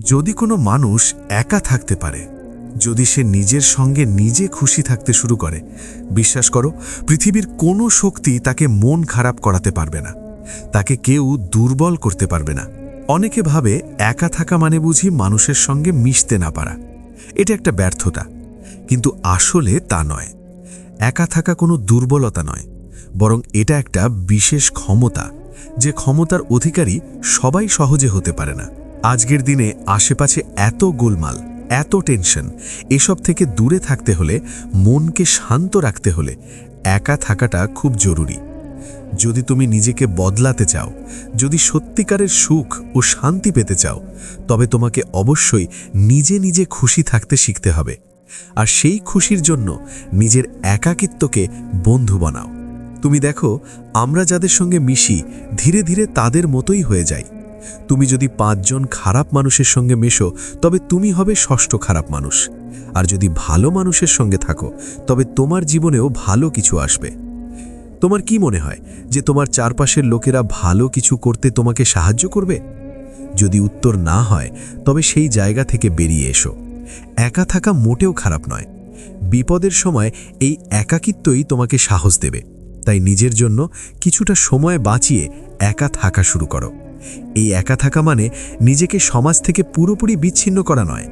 যদি কোনো মানুষ একা থাকতে পারে, যদি সে নিজের সঙ্গে নিজে খুশি থাকতে শুরু করে, বিশ্বাস করো, পৃথিবীর কোনো শক্তি তাকে মন খারাপ করাতে পারবে না। তাকে কেউ দুর্বল করতে পারবে না। অনেকে ভাবে একা থাকা মানে বুঝি মানুষের সঙ্গে মিশতে না পারা। এটা একটা ব্যর্থতা। কিন্তু আসলে তা নয়। একা থাকা কোনো দুর্বলতা নয়। বরং এটা একটা বিশেষ ক্ষমতা, যে ক্ষমতার অধিকারী সবাই সহজে হতে পারে না। আজকের দিনে আশেপাশে এত গোলমাল, এত টেনশন, এসব থেকে দূরে থাকতে হলে, মনকে শান্ত রাখতে হলে একা থাকাটা খুব জরুরি। যদি তুমি নিজেকে বদলাতে চাও, যদি সত্যিকারের সুখ ও শান্তি পেতে চাও, তবে তোমাকে অবশ্যই নিজে নিজে খুশি থাকতে শিখতে হবে। আর সেই খুশির জন্য নিজের একাকিত্বকে বন্ধু বানাও। তুমি দেখো, আমরা যাদের সঙ্গে মিশি, ধীরে ধীরে তাদের মতোই হয়ে যাই। তুমি যদি পাঁচজন খারাপ মানুষের সঙ্গে মেশো, তবে তুমি হবে ষষ্ঠ খারাপ মানুষ। আর যদি ভালো মানুষের সঙ্গে থাকো, তবে তোমার জীবনেও ভালো কিছু আসবে। তোমার কি মনে হয় যে তোমার চারপাশের লোকেরা ভালো কিছু করতে তোমাকে সাহায্য করবে? যদি উত্তর না হয়, তবে সেই জায়গা থেকে বেরিয়ে এসো। একা থাকা মোটেও খারাপ নয়। বিপদের সময় এই একাকিত্বই তোমাকে সাহস দেবে। তাই নিজের জন্য কিছুটা সময় বাঁচিয়ে একা থাকা শুরু করো। এই একা থাকা মানে নিজেকে সমাজ থেকে পুরোপুরি বিচ্ছিন্ন করা নয়,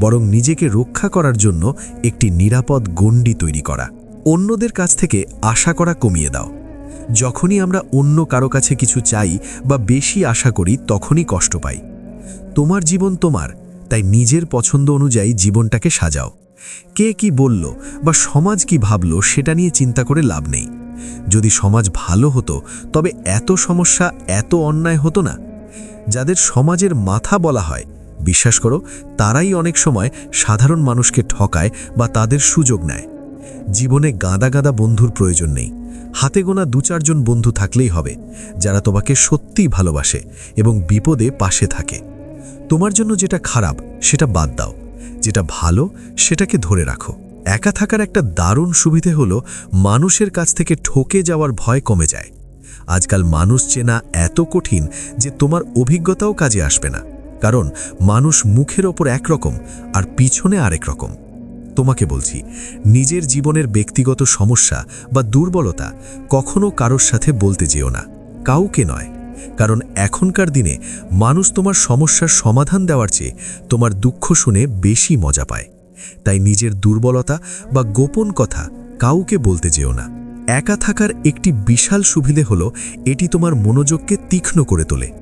বরং নিজেকে রক্ষা করার জন্য একটি নিরাপদ গণ্ডি তৈরি করা। অন্যদের কাছ থেকে আশা করা কমিয়ে দাও। যখনই আমরা অন্য কারও কাছে কিছু চাই বা বেশি আশা করি, তখনই কষ্ট পাই। তোমার জীবন তোমার, তাই নিজের পছন্দ অনুযায়ী জীবনটাকে সাজাও। কে কি বলল বা সমাজ কি ভাবল, সেটা নিয়ে চিন্তা করে লাভ নেই। যদি সমাজ ভালো হতো, তবে এত সমস্যা, এত অন্যায় হতো না। যাদের সমাজের মাথা বলা হয়, বিশ্বাস করো, তারাই অনেক সময় সাধারণ মানুষকে ঠকায় বা তাদের সুযোগ নেয়। জীবনে গাদা গাদা বন্ধুর প্রয়োজন নেই। হাতে গোনা দু চারজন বন্ধু থাকলেই হবে, যারা তোমাকে সত্যিই ভালোবাসে এবং বিপদে পাশে থাকে। তোমার জন্য যেটা খারাপ, সেটা বাদ দাও। যেটা ভালো, সেটাকে ধরে রাখো। একা থাকার একটা দারুণ সুবিধে হলো মানুষের কাছ থেকে ঠকে যাওয়ার ভয় কমে যায়। আজকাল মানুষ চেনা এত কঠিন যে তোমার অভিজ্ঞতাও কাজে আসবে না। কারণ মানুষ মুখের ওপর একরকম আর পিছনে আরেক রকম। তোমাকে বলছি, নিজের জীবনের ব্যক্তিগত সমস্যা বা দুর্বলতা কখনো কারোর সাথে বলতে যেও না। কাউকে নয়। কারণ এখনকার দিনে মানুষ তোমার সমস্যার সমাধান দেওয়ার চেয়ে তোমার দুঃখ শুনে বেশি মজা পায়। তাই নিজের দুর্বলতা বা গোপন কথা কাউকে বলতে যেও না। একা থাকার একটি বিশাল সুবিধে হলো এটি তোমার মনোযোগকে তীক্ষ্ণ করে তোলে।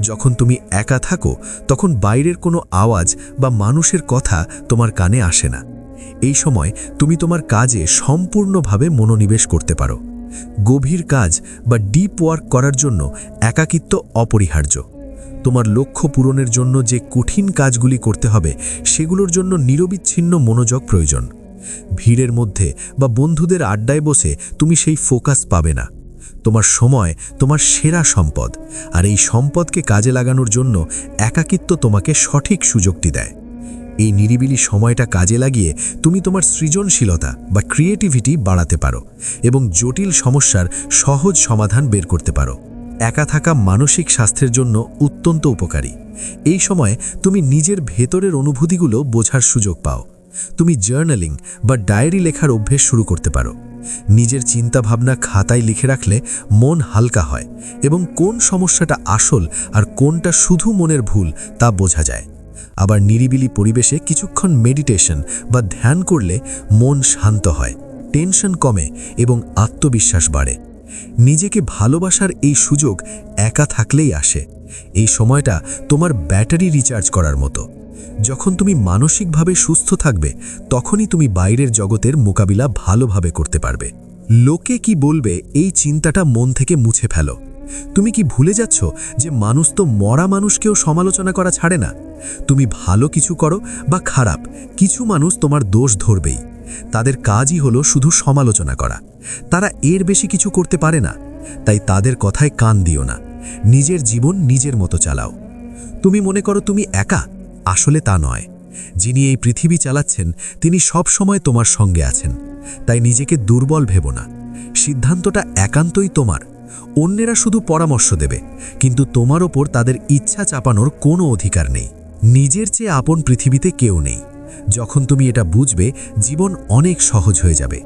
যখন তুমি একা থাকো, তখন বাইরের কোনো আওয়াজ বা মানুষের কথা তোমার কানে আসে না। এই সময় তুমি তোমার কাজে সম্পূর্ণভাবে মনোনিবেশ করতে পারো। গভীর কাজ বা ডিপ ওয়ার্ক করার জন্য একাকিত্ব অপরিহার্য। তোমার লক্ষ্য পূরণের জন্য যে কঠিন কাজগুলি করতে হবে, সেগুলোর জন্য নিরবিচ্ছিন্ন মনোযোগ প্রয়োজন। ভিড়ের মধ্যে বা বন্ধুদের আড্ডায় বসে তুমি সেই ফোকাস পাবে না। তোমার সময়, তোমার সেরা সম্পদ, আর এই সম্পদকে কাজে লাগানোর জন্য একাকিত্ব তোমাকে সঠিক সুযোগটি দেয়। এই নিরিবিলি সময়টা কাজে লাগিয়ে তুমি তোমার সৃজনশীলতা বা ক্রিয়েটিভিটি বাড়াতে পারো এবং জটিল সমস্যার সহজ সমাধান বের করতে পারো। একা থাকা মানসিক স্বাস্থ্যের জন্য অত্যন্ত উপকারী। এই সময় তুমি নিজের ভেতরের অনুভূতিগুলো বোঝার সুযোগ পাও। তুমি জার্নালিং বা ডায়েরি লেখার অভ্যেস শুরু করতে পারো। নিজের চিন্তাভাবনা খাতায় লিখে রাখলে মন হালকা হয় এবং কোন সমস্যাটা আসল আর কোনটা শুধু মনের ভুল তা বোঝা যায়। আবার নিরিবিলি পরিবেশে কিছুক্ষণ মেডিটেশন বা ধ্যান করলে মন শান্ত হয়, টেনশন কমে এবং আত্মবিশ্বাস বাড়ে। নিজেকে ভালোবাসার এই সুযোগ একা থাকলেই আসে। এই সময়টা তোমার ব্যাটারি রিচার্জ করার মতো। যখন তুমি মানসিকভাবে সুস্থ থাকবে, তখনই তুমি বাইরের জগতের মোকাবিলা ভালোভাবে করতে পারবে। লোকে কি বলবে এই চিন্তাটা মন থেকে মুছে ফেলো। তুমি কি ভুলে যাচ্ছ যে মানুষ তো মরা মানুষকেও সমালোচনা করা ছাড়ে না? তুমি ভালো কিছু করো বা খারাপ, কিছু মানুষ তোমার দোষ ধরবেই। তাদের কাজই হলো শুধু সমালোচনা করা। তারা এর বেশি কিছু করতে পারে না। তাই তাদের কথায় কান দিও না। নিজের জীবন নিজের মতো চালাও। তুমি মনে করো তুমি একা? আসলে তা নয়। যিনি এই পৃথিবী চালাচ্ছেন, তিনি সব সময় তোমার সঙ্গে আছেন। তাই নিজেকে দুর্বল ভেব না। সিদ্ধান্তটা একান্তই তোমার। অন্যেরা শুধু পরামর্শ দেবে, কিন্তু তোমার ওপর তাদের ইচ্ছা চাপানোর কোনো অধিকার নেই। নিজের চেয়ে আপন পৃথিবীতে কেউ নেই। যখন তুমি এটা বুঝবে, জীবন অনেক সহজ হয়ে যাবে।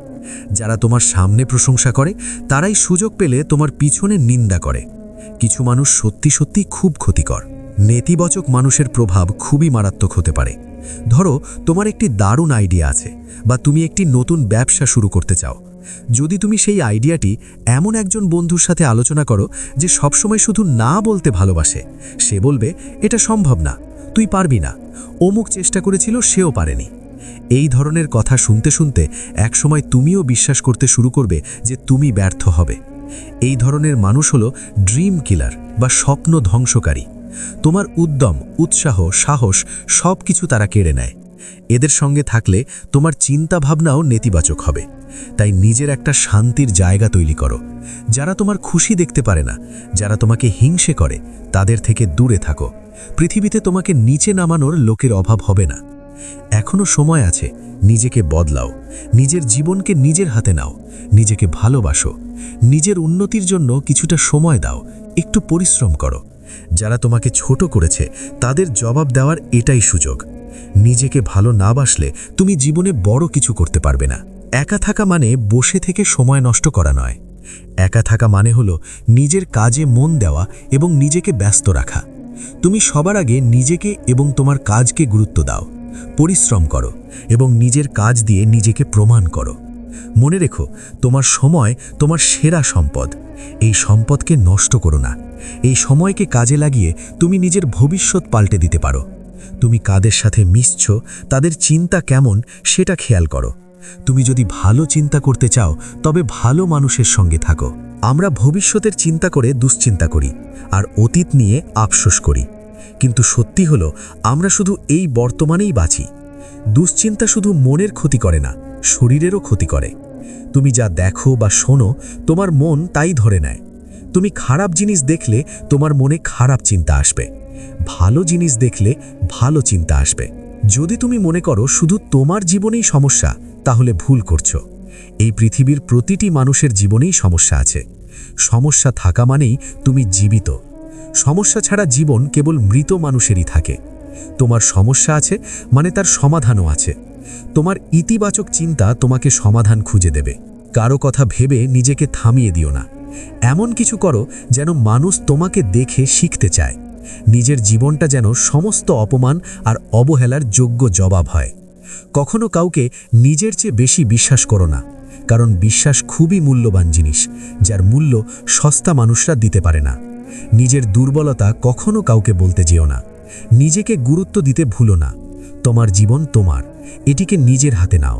যারা তোমার সামনে প্রশংসা করে, তারাই সুযোগ পেলে তোমার পিছনে নিন্দা করে। কিছু মানুষ সত্যি সত্যি খুব ক্ষতিকর। নেতিবাচক মানুষের প্রভাব খুবই মারাত্মক হতে পারে। ধরো, তোমার একটি দারুণ আইডিয়া আছে, বা তুমি একটি নতুন ব্যবসা শুরু করতে চাও। যদি তুমি সেই আইডিয়াটি এমন একজন বন্ধুর সাথে আলোচনা করো, যে সবসময় শুধু না বলতে ভালোবাসে, সে বলবে, এটা সম্ভব না। তুই পারবি না। অমুক চেষ্টা করেছিল, সেও পারেনি। এই ধরনের কথা শুনতে শুনতে একসময় তুমিও বিশ্বাস করতে শুরু করবে যে তুমি ব্যর্থ হবে। এই ধরনের মানুষ হলো ড্রিম কিলার বা স্বপ্ন ধ্বংসকারী। তোমার উদ্যম, উৎসাহ, সাহস সব কিছু তারা কেড়ে নেয়। এদের সঙ্গে থাকলে তোমার চিন্তা ভাবনাও নেতিবাচক হবে। তাই নিজের একটা শান্তির জায়গা তৈরি করো। যারা তোমার খুশি দেখতে পারে না, যারা তোমাকে হিংসে করে, তাদের থেকে দূরে থাকো। পৃথিবীতে তোমাকে নিচে নামানোর লোকের অভাব হবে না। এখনও সময় আছে, নিজেকে বদলাও। নিজের জীবনকে নিজের হাতে নাও। নিজেকে ভালোবাসো। নিজের উন্নতির জন্য কিছুটা সময় দাও। একটু পরিশ্রম করো। যারা তোমাকে ছোট করেছে, তাদের জবাব দেওয়ার এটাই সুযোগ। নিজেকে ভালো না বাসলে তুমি জীবনে বড় কিছু করতে পারবে না। একা থাকা মানে বসে থেকে সময় নষ্ট করা নয়। একা থাকা মানে হলো নিজের কাজে মন দেওয়া এবং নিজেকে ব্যস্ত রাখা। তুমি সবার আগে নিজেকে এবং তোমার কাজকে গুরুত্ব দাও, পরিশ্রম করো এবং নিজের কাজ দিয়ে নিজেকে প্রমাণ করো। মনে রেখো, তোমার সময় তোমার সেরা সম্পদ। এই সম্পদকে নষ্ট করো না। এই সময়কে কাজে লাগিয়ে তুমি নিজের ভবিষ্যৎ পাল্টে দিতে পারো। তুমি কাদের সাথে মিশছ, তাদের চিন্তা কেমন সেটা খেয়াল করো। তুমি যদি ভালো চিন্তা করতে চাও, তবে ভালো মানুষের সঙ্গে থাকো। আমরা ভবিষ্যতের চিন্তা করে দুশ্চিন্তা করি আর অতীত নিয়ে আফসোস করি। কিন্তু সত্যি হলো, আমরা শুধু এই বর্তমানেই বাঁচি। দুশ্চিন্তা শুধু মনের ক্ষতি করে না, শরীরেরও ক্ষতি করে। তুমি যা দেখো বা শোনো, তোমার মন তাই ধরে নেয়। তুমি খারাপ জিনিস দেখলে তোমার মনে খারাপ চিন্তা আসবে। ভালো জিনিস দেখলে ভালো চিন্তা আসবে। যদি তুমি মনে করো শুধু তোমার জীবনেই সমস্যা, তাহলে ভুল করছ। এই পৃথিবীর প্রতিটি মানুষের জীবনেই সমস্যা আছে। সমস্যা থাকা মানেই তুমি জীবিত। সমস্যা ছাড়া জীবন কেবল মৃত মানুষেরই থাকে। তোমার সমস্যা আছে মানে তার সমাধানও আছে। তোমার ইতিবাচক চিন্তা তোমাকে সমাধান খুঁজে দেবে। কারও কথা ভেবে নিজেকে থামিয়ে দিও না। এমন কিছু করো যেন মানুষ তোমাকে দেখে শিখতে চায়। নিজের জীবনটা যেন সমস্ত অপমান আর অবহেলার যোগ্য জবাব হয়। কখনো কাউকে নিজের চেয়ে বেশি বিশ্বাস করো না, কারণ বিশ্বাস খুবই মূল্যবান জিনিস, যার মূল্য সস্তা মানুষরা দিতে পারে না। নিজের দুর্বলতা কখনো কাউকে বলতে যেও না, নিজেকে গুরুত্ব দিতে ভুলো না, তোমার জীবন তোমার, এটিকে নিজের হাতে নাও।